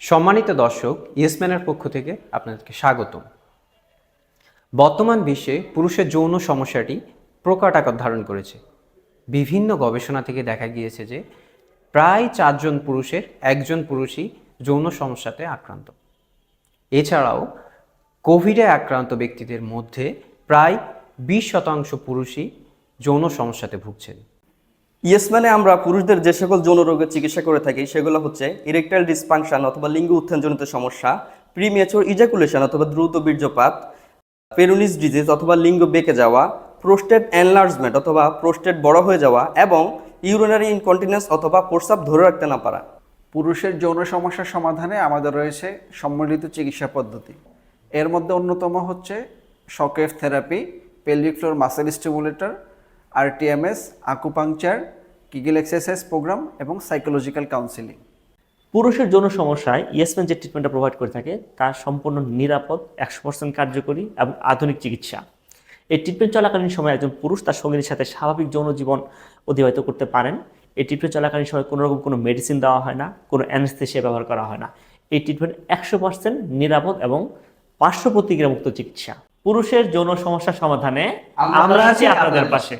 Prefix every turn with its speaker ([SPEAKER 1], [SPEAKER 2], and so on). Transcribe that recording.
[SPEAKER 1] সম্মানিত দর্শক ইয়েসম্যানের পক্ষ থেকে আপনাদেরকে স্বাগতম। বর্তমান বিশ্বে পুরুষের যৌন সমস্যাটি প্রকট আকার ধারণ করেছে। বিভিন্ন গবেষণা থেকে দেখা গিয়েছে যে প্রায় চারজন পুরুষের একজন পুরুষই যৌন সমস্যাতে আক্রান্ত। এছাড়াও কোভিডে আক্রান্ত ব্যক্তিদের মধ্যে প্রায় বিশ শতাংশ পুরুষই যৌন সমস্যাতে ভুগছেন।
[SPEAKER 2] ইয়েস মানে আমরা পুরুষদের যে সকল যৌন রোগের চিকিৎসা করে থাকি, সেগুলো হচ্ছে ইরেকটাইল ডিসফাংশন অথবা লিঙ্গ উত্থানজনিত সমস্যা প্রিমেচুর ইজাকুলেশন অথবা দ্রুত বীর্যপাত পেরুনিস ডিজিজ অথবা লিঙ্গ বেঁকে যাওয়া প্রোস্টেট এনলার্জমেন্ট অথবা প্রোস্টেট বড় হয়ে যাওয়া এবং ইউরিনারি ইনকন্টিনেন্স অথবা প্রস্রাব ধরে রাখতে না পারা।
[SPEAKER 3] পুরুষের যৌন সমস্যার সমাধানে আমাদের রয়েছে সম্মিলিত চিকিৎসা পদ্ধতি। এর মধ্যে অন্যতম হচ্ছে shockwave therapy pelvic floor muscle stimulator rTMS acupuncture Kegel exercise program এবং সাইকোলজিক্যাল কাউন্সিলিং।
[SPEAKER 4] পুরুষের যৌন সমস্যায় ইয়েসম্যান যে ট্রিটমেন্টটা প্রোভাইড করে থাকে তা সম্পূর্ণ নিরাপদ একশো পার্সেন্ট কার্যকরী এবং আধুনিক চিকিৎসা। এই ট্রিটমেন্ট চলাকালীন সময় একজন পুরুষ তার সঙ্গীর সাথে স্বাভাবিক যৌন জীবন অতিবাহিত করতে পারেন। এই ট্রিটমেন্ট চলাকালীন সময় কোনো রকম কোনো মেডিসিন দেওয়া হয় না কোনো অ্যানেস্থেসিয়া ব্যবহার করা হয় না। এই ট্রিটমেন্ট একশো পার্সেন্ট নিরাপদ এবং পার্শ্ব প্রতিক্রিয়া মুক্ত চিকিৎসা। পুরুষের যৌন সমস্যা সমাধানে আমরা আছি আপনাদের পাশে।